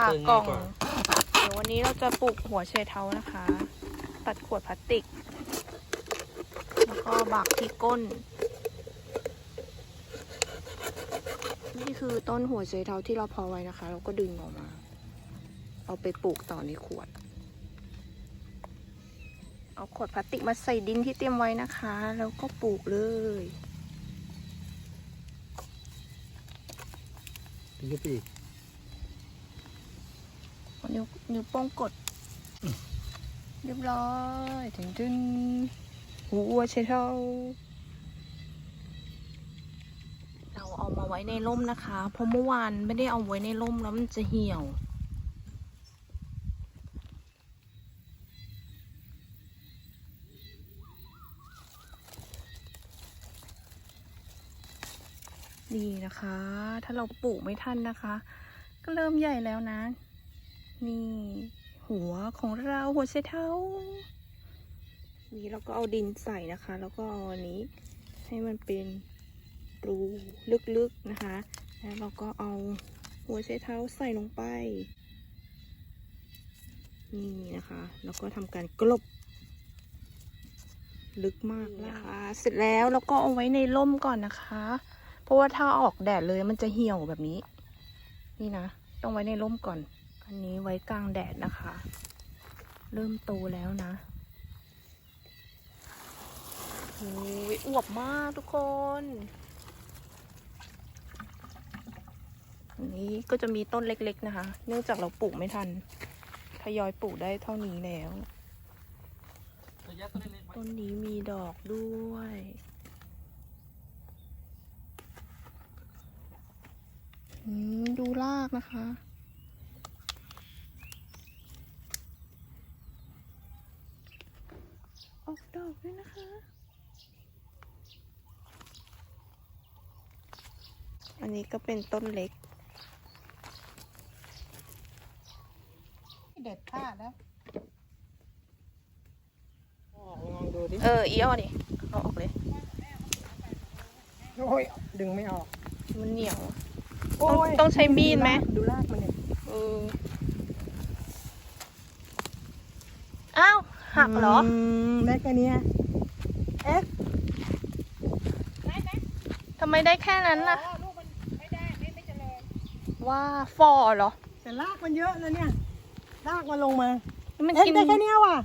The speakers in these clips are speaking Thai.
ผ่ากล่อง เดี๋ยววันนี้เราจะปลูกหัวไชเท้านะคะ ตัดขวดพลาสติก แล้วก็บักที่ก้น นี่คือต้นหัวไชเท้าที่เราเพอไว้นะคะ เราก็ดึงออกมา เอาไปปลูกต่อในขวด เอาขวดพลาสติกมาใส่ดินที่เตรียมไว้นะคะ แล้วก็ปลูกเลยถึงจะปีก นิ้วนิ้วโป้งกด เรียบร้อยถึงถึงหัวไชเท้าเราเอามาไว้ในร่มนะคะ เพราะเมื่อวานไม่ได้เอาไว้ในร่มแล้วมันจะเหี่ยวนี่นะคะ ถ้าเราปลูกไม่ทันนะคะ ก็เริ่มใหญ่แล้วนะ นี่ หัวของเราหัวไชเท้า นี่เราก็เอาดินใส่นะคะ แล้วก็เอาอันนี้ให้มันเป็นรูลึกๆนะคะ แล้วเราก็เอาหัวไชเท้าใส่ลงไป นี่นะคะ แล้วก็ทำการกลบลึกมากนะคะ เสร็จแล้วเราก็เอาไว้ในร่มก่อนนะคะ เพราะว่าถ้าออกแดดเลยมันจะเหี่ยวแบบนี้ นี่นะ ต้องไว้ในร่มก่อน อันนี้ไว้กลางแดดนะคะ เริ่มโตแล้วนะโอ้ยอวบมากทุกคน อันนี้ก็จะมีต้นเล็กๆนะคะ เนื่องจากเราปลูกไม่ทัน ทยอยปลูกได้เท่านี้แล้ว ต้นนี้มีดอกด้วยดูรากนะคะ ออกดอกด้วยนะคะ อันนี้ก็เป็นต้นเล็ก เด็ดพลาดแล้วลองดูดิ เออ อีอ้อดิเอาออกเลย โอ้ย ดึงไม่ออก มันเหนียว โอ้ยต้องใช้มีดไหมดูรากมันเนี่ย เออ อ้าว หักเหรอ มได้แค่เนี้ยเอ๊ะทำไมได้แค่นั้นล่ะว่าฟอเหรอ แต่รากมันเยอะนะเนี่ยรากมันลงมามันเอ๊ะกิน ได้แค่เนี้ยว่ะ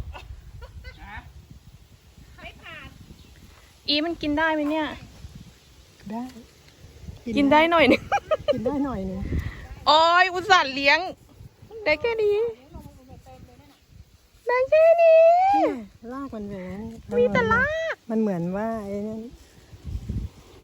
อีมันกินได้ไหมเนี่ย ได้กินได้หน่อยหนึง กินได้หน่อยหนึงโอ้ยอุตส่าห์เลี้ยง ได้แค่นี้ ได้แค่นี้เนี่ยรากมันแบบนั้นมีแต่รากมันเหมือนว่าไอ้นั่น